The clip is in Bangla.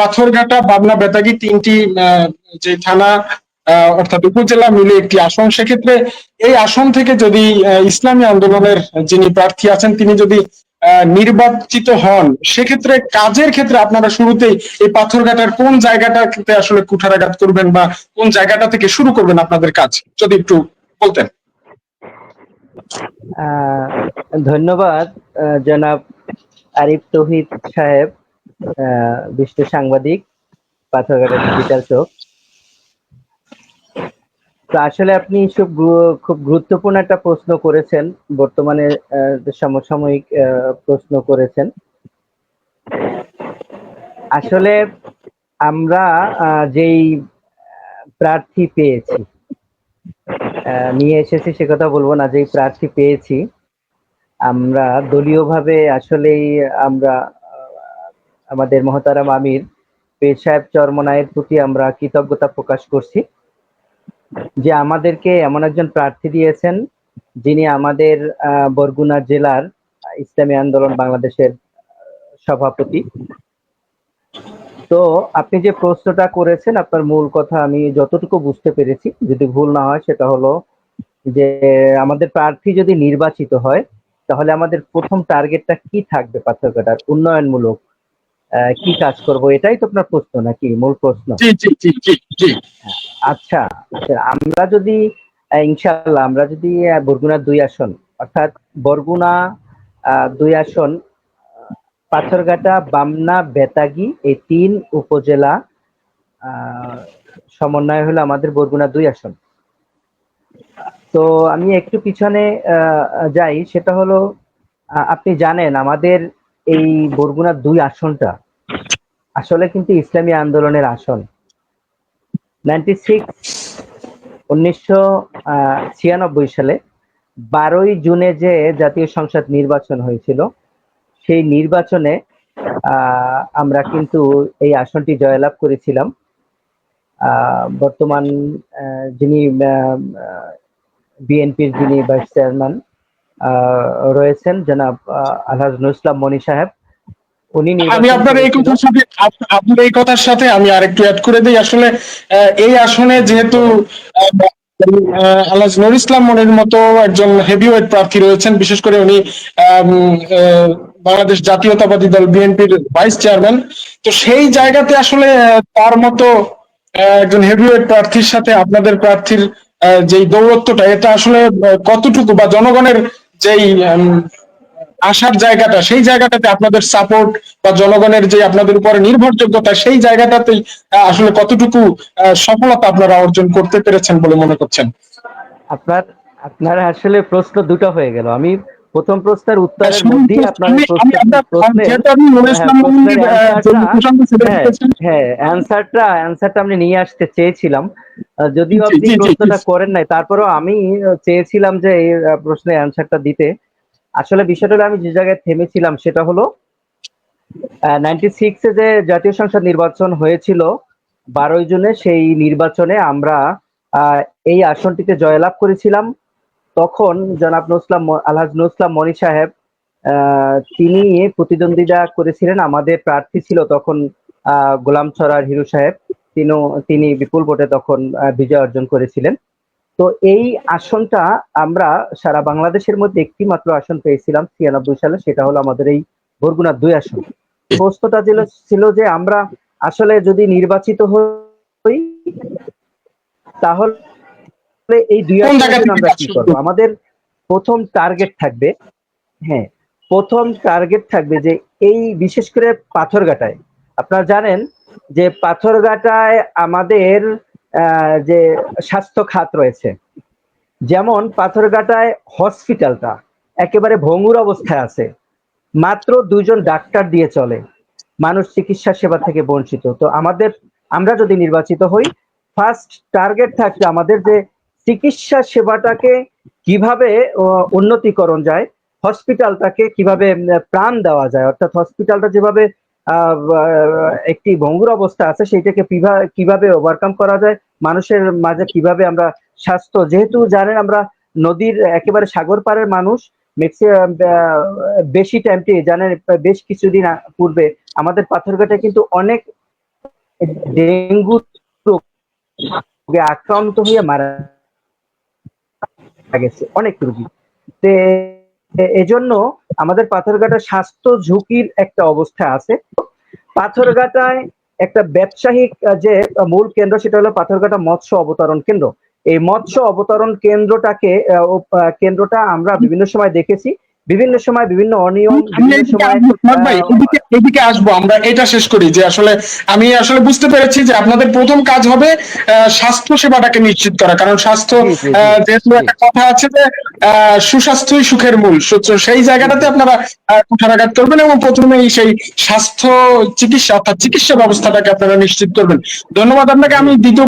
পাথরঘাটা পাবনা বেতাগী তিনটি যে থানা অর্থাৎ উপজেলা মিলে একটি আসন, সেক্ষেত্রে এই আসন থেকে যদি ইসলামী আন্দোলনের যিনি প্রার্থী আছেন, তিনি যদি নির্বাচিত হন, সেক্ষেত্রে কাজের ক্ষেত্রে আপনারা শুরুতেই এই পাথরঘাটার কোন জায়গাটাতে আসলে কুঠারাঘাত করবেন বা কোন জায়গাটা থেকে শুরু করবেন আপনাদের কাজ? যদি একটু বলতেন। ধন্যবাদ জনাব আরিফ তৌহিদ সাহেব। বিশিষ্ট সাংবাদিক পাথরঘাটা ডিজিটাল চোখ। তো আসলে আপনি গু- খুব গুরুত্বপূর্ণ একটা প্রশ্ন করেছেন, বর্তমানে সমসাময়িক প্রশ্ন করেছেন। আসলে আমরা যেই প্রার্থী পেয়েছি নিয়ে এসেছি সে কথা বলব না, যেই প্রার্থী পেয়েছি, আমরা দলীয়ভাবে আসলেই আমরা আমাদের মহতারাম আমির, পীর সাহেব চরমনায়ের প্রতি আমরা কৃতজ্ঞতা প্রকাশ করছি যে আমাদেরকে এমন একজন প্রার্থী দিয়েছেন যিনি আমাদের বরগুনা জেলার ইসলামী আন্দোলন বাংলাদেশের সভাপতি। তো আপনি যে প্রশ্নটা করেছেন, আপনার মূল কথা আমি যতটুকু বুঝতে পেরেছি, যদি ভুল না হয় সেটা হলো যে আমাদের প্রার্থী যদি নির্বাচিত হয়, তাহলে আমাদের প্রথম টার্গেটটা কি থাকবে পাথরঘাটার উন্নয়নমূলক কি কাজ করব? এটাই তো আপনার প্রশ্ন নাকি? মূল প্রশ্ন। আচ্ছা আমরা যদি ইনশাল্লাহ আমরা যদি আহ, বরগুনার দুই আসন অর্থাৎ বরগুনা দুই আসন পাথরঘাটা বামনা বেতাগী এই তিন উপজেলা আহ, সমন্বয় হলো আমাদের বরগুনা দুই আসন। তো আমি একটু পিছনে আহ, যাই সেটা হলো আপনি জানেন আমাদের এই বরগুনার দুই আসনটা আসলে কিন্তু ইসলামী আন্দোলনের আসন। নাইনটি সিক্স উনিশশো ছিয়ানব্বই সালে বারোই জুনে যে জাতীয় সংসদ নির্বাচন হয়েছিল, সেই নির্বাচনে আমরা কিন্তু এই আসনটি জয়লাভ করেছিলাম। বর্তমান যিনি বিএনপির যিনি ভাইস চেয়ারম্যান রয়েছেন জনাব আলহাজ নুসলাম মনি সাহেব। উনি আমি আপনার এই কথার সাথে আপনার এই কথার সাথে আমি আরেকটু অ্যাড করে দিই। আসলে এই আসনে যেহেতু আলহাজ নুর ইসলাম মনির মতো একজন হেভিওয়েট প্রার্থী রয়েছেন বিশেষ করে উনি বাংলাদেশ জাতীয়তাবাদী দল বিএনপির ভাইস চেয়ারম্যান তো সেই জায়গাতে আসলে তার মতো একজন হেভিওয়েট প্রার্থীর সাথে আপনাদের প্রার্থীর যেই দৌরত্বটা এটা আসলে কতটুকু বা জনগণের যেই আসার জায়গাটা, সেই জায়গাটাতে আপনাদের সাপোর্ট বা জনগণের যে আপনাদের উপরে নির্ভরযোগ্যতা, সেই জায়গাটাতেই আসলে কতটুকু সফলতা আপনারা অর্জন করতে পেরেছেন বলে মনে করছেন? আপনার আপনার আসলে প্রশ্ন দুটো হয়ে গেল। আমি প্রথম প্রশ্নের উত্তরের আপনার আপনি হ্যাঁ, অ্যান্সারটা অ্যান্সারটা আমি নিয়ে আসতে চেয়েছিলাম। যদিও আপনি প্রশ্নটা করেন নাই তারপরেও আমি চেয়েছিলাম যে এই প্রশ্নের অ্যান্সারটা দিতে। আসলে বিষয়টা হলো আমি যে জায়গায় থেমেছিলাম সেটা হলো নাইনটি সিক্সে যে জাতীয় সংসদ নির্বাচন হয়েছিল বারোই জুনে সেই নির্বাচনে আমরা আহ, এই আসনটিতে জয়লাভ করেছিলাম। তখন জনাব নসলাম আলহাজ নসলাম মনি সাহেব তিনি প্রতিদ্বন্দ্বিতা করেছিলেন। আমাদের প্রার্থী ছিল তখন গোলাম ছড়ার হিরু সাহেব। তিনিও, তিনি বিপুল ভোটে তখন বিজয় অর্জন করেছিলেন। তো এই আসনটা আমরা সারা বাংলাদেশের মধ্যে একটি মাত্র আসন পেয়েছিলাম, ছিয়ানব্বই সালে, সেটা হলো আমাদের এই বরগুনার দুই আসন। প্রশ্নটা ছিল যে আমরা আসলে যদি নির্বাচিত হই, তাহলে এই দুই আমরা কি করব? আমাদের প্রথম টার্গেট থাকবে হ্যাঁ প্রথম টার্গেট থাকবে যে এই বিশেষ করে পাথরঘাটায়। আপনারা জানেন যে পাথরঘাটায় আমাদের যে স্বাস্থ্য খাত রয়েছে যেমন পাথরঘাটায় হসপিটালটা একেবারে ভঙ্গুর অবস্থায় আছে মাত্র দুইজন ডাক্তার দিয়ে চলে মানুষ চিকিৎসা সেবা থেকে বঞ্চিত। তো আমাদের আমরা যদি নির্বাচিত হই ফার্স্ট টার্গেট থাকবে আমাদের যে চিকিৎসা সেবাটাকে কীভাবে উন্নতিকরণ যায়, হসপিটালটাকে কীভাবে প্রাণ দেওয়া যায়, অর্থাৎ হসপিটালটা যেভাবে একটি ভঙ্গুর অবস্থা আছে, সেইটাকে কীভাবে ওভারকাম করা যায়, মানুষের মাঝে কীভাবে আমরা স্বাস্থ্য, যেহেতু জানেন আমরা নদীর একেবারে সাগর পাড়ের মানুষ ম্যাক্সিমাম বেশি টাইমটি জানেন, বেশ কিছুদিন পূর্বে আমাদের পাথরঘাটে কিন্তু অনেক ডেঙ্গু আক্রান্ত হয়ে মারা গেছে অনেক রুগী। এজন্য আমাদের পাথরঘাটা স্বাস্থ্য ঝুঁকির একটা অবস্থা আছে। পাথরঘাটায় একটা ব্যবসায়িক যে মূল কেন্দ্র সেটা হলো পাথরঘাটা মৎস্য অবতরণ কেন্দ্র। এই মৎস্য অবতরণ কেন্দ্রটাকে কেন্দ্রটা আমরা বিভিন্ন সময় দেখেছি। বিভিন্ন সময় বিভিন্ন অনিয়ম এদিকে আসব, আমরা এটা শেষ করি যে আসলে আমি আসলে বুঝতে পেরেছি যে আপনাদের প্রথম কাজ হবে স্বাস্থ্য সেবাটাকে নিশ্চিত করা কারণ স্বাস্থ্য যেহেতু একটা কথা আছে যে আহ, সুস্বাস্থ্যই সুখের মূল সেই জায়গাটাতে আপনারা কুঠারাঘাত করবেন এবং প্রথমেই সেই স্বাস্থ্য চিকিৎসা অর্থাৎ চিকিৎসা ব্যবস্থাটাকে আপনারা নিশ্চিত করবেন। ধন্যবাদ আপনাকে আমি দ্বিতীয়